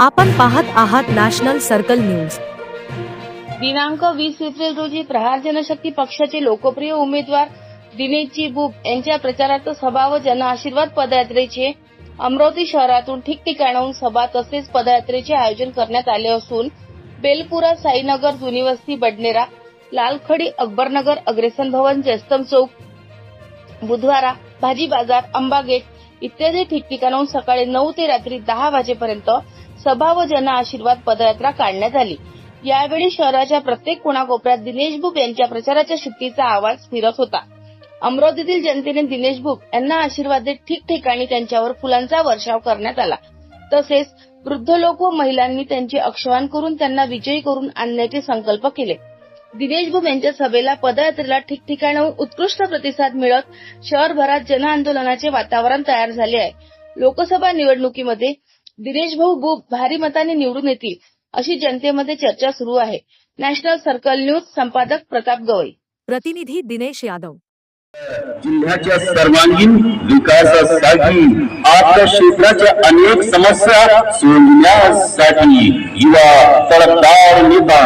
आपण पाहत आहात नॅशनल सर्कल न्यूज. दिनांक वीस एप्रिल रोजी प्रहार जनशक्ती पक्षाचे लोकप्रिय उमेदवार दिनेशजी बुब यांच्या प्रचारार्थ सभा व जनआशीर्वाद पदयात्रेचे अमरावती शहरातून ठिकठिकाणाहून सभा तसेच पदयात्रेचे आयोजन करण्यात आले असून बेलपुरा साईनगर जुनी वस्ती बडनेरा लालखडी अकबरनगर अग्रेसन भवन जयस्तम चौक बुधवारा भाजी बाजार आंबा गेट इत्यादी ठिकठिकाणाहून सकाळी नऊ ते रात्री दहा वाजेपर्यंत सभा व जनआशीर्वाद पदयात्रा काढण्यात आली. यावेळी शहराच्या प्रत्येक कोणाकोपऱ्यात दिनेश बुब यांच्या प्रचाराच्या शिट्टीचा आवाज फिरत होता. अमरावतीतील जनतेने दिनेश बुब यांना आशीर्वाद देत ठिकठिकाणी त्यांच्यावर फुलांचा वर्षाव करण्यात आला. तसेच वृद्ध लोक व महिलांनी त्यांचे अक्षवान करून त्यांना विजयी करून आणण्याचे संकल्प केले. दिनेश बुब यांच्या सभेला पदयात्रेला ठिकठिकाणाहून उत्कृष्ट प्रतिसाद मिळत शहरभरात जनआंदोलनाचे वातावरण तयार झाले आहे. लोकसभा निवडणुकीमध्ये दिनेश भाऊ बुब भारी मताने निवडून येतील अशी जनतेमध्ये चर्चा सुरू आहे. नॅशनल सर्कल न्यूज संपादक प्रताप गवई. प्रतिनिधी दिनेश यादव. जिल्ह्याच्या सर्वांगीण विकासासाठी आपल्या क्षेत्राच्या अनेक समस्या सोडण्यासाठी युवा तडफदार नेता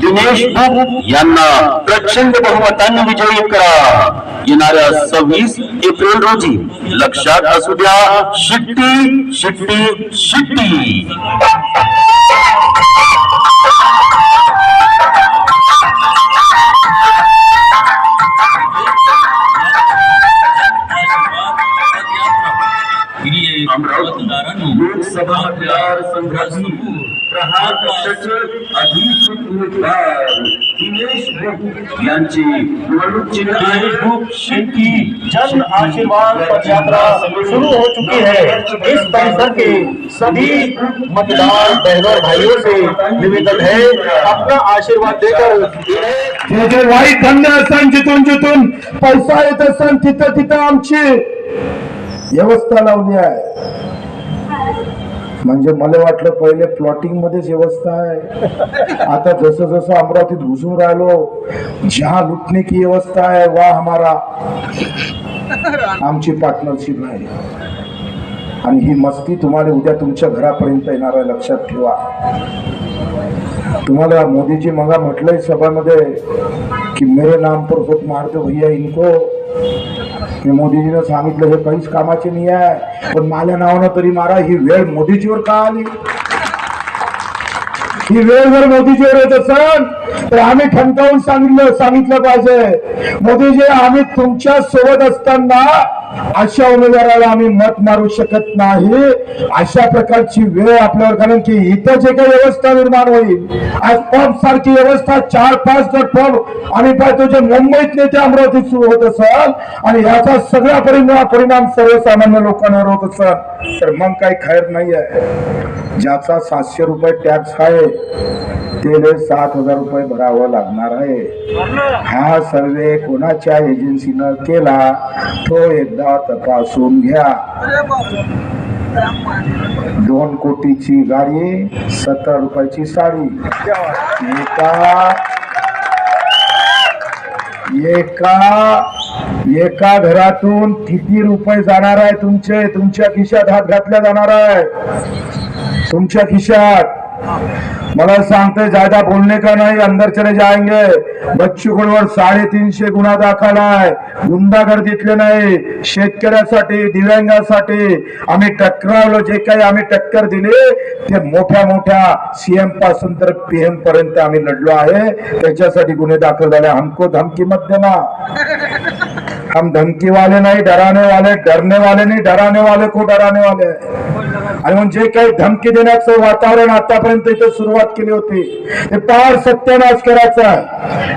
दिनेश भूप यांना प्रचंड बहुमतांनी विजयी करा. येणाऱ्या सव्वीस एप्रिल रोजी लक्षात असू द्या शिट्टी शिट्टी शिट्टी. अमरावती लोकसभा मतदारसंघाची प्रहार पक्षाचे अधिकृत उमेदवार दिनेश बुक यांची निवडणूक चिन्ह आहे बुक जन आशीर्वाद पद यात्रा शुरू हो चुकी है। इस परिसर के सभी मतदार बहनों भाइयों से निवेदन है अपना आशीर्वाद देकर जे जे वाईट धंदे असतात जिथून जिथून पैसा येत असतात तिथं तिथं आमची व्यवस्था लावली आहे. म्हणजे मला वाटलं पहिले प्लॉटिंग मध्येच व्यवस्था आहे. आता जसं जसं अमरावतीत घुसून राहिलो जहा लुटने की व्यवस्था आहे वा हमारा. आमची पार्टनरशिप आहे. आणि ही मस्ती तुम्हाला उद्या तुमच्या घरापर्यंत येणार आहे लक्षात ठेवा. तुम्हाला मोदीजी मगा म्हटलंय सभामध्ये की मेरे नाम पर होत मारतो भैया इनको. हे मोदीजीनं सांगितलं हे काहीच कामाचे नाही आहे पण माझ्या नावानं तरी मारा ही वेळ मोदीजीवर का आली? ही वेळ जर मोदीजीवर येत असेल तर आम्ही ठणकावून सांगितलं सांगितलं पाहिजे. मोदीजी आम्ही तुमच्यासोबत असताना अशा उमेदवाराला आम्ही मत मारू शकत नाही. अशा प्रकारची वेळ आपल्यावर कारण की इथं जे काही व्यवस्था निर्माण होईल आज पब सारखी व्यवस्था चार पाच जर पब आम्ही पाहतो जे मुंबईत नेते अमरावतीत सुरू होत असाल आणि याचा सगळा परिणाम परिणाम सर्वसामान्य लोकांवर होत असाल तर मग काही खैर नाही आहे ज्याचा सातशे रुपये टॅक्स आहे तेले सात हजार रुपये भरावं लागणार आहे. हा सर्वे कोणाच्या एजन्सीनं केला तो एकदा तपासून घ्या. दोन कोटीची गाडी सत्तर रुपयाची साडी. एका एका एका घरातून किती रुपये जाणार आहे तुमचे? तुमच्या खिशात हात घातल्या जाणार आहे. तुमच्या खिशात. मला सांगते ज्यादा बोलने का नहीं अंदर चले जाएंगे. बच्चूकडवर साडेतीनशे गुन्हा दाखल आहे. गुंडागर्दीतले नाही. शेतकऱ्यासाठी दिव्यांगासाठी आम्ही टक्करावलो जे काही आम्ही टक्कर दिली ते मोठ्या मोठ्या सीएमपासून तर पीएम पर्यंत आम्ही लढलो आहे. त्याच्यासाठी गुन्हे दाखल झाले. हमको धमकी मत देना. हम धमकी वाले नाही डराने वाले डरने वाले नाही डराने वाले को डराने वाले आणि म्हणजे काही धमकी देण्याचं वातावरण आतापर्यंत इथे सुरुवात केली होती. ते पार सत्यानाश करायचं आहे.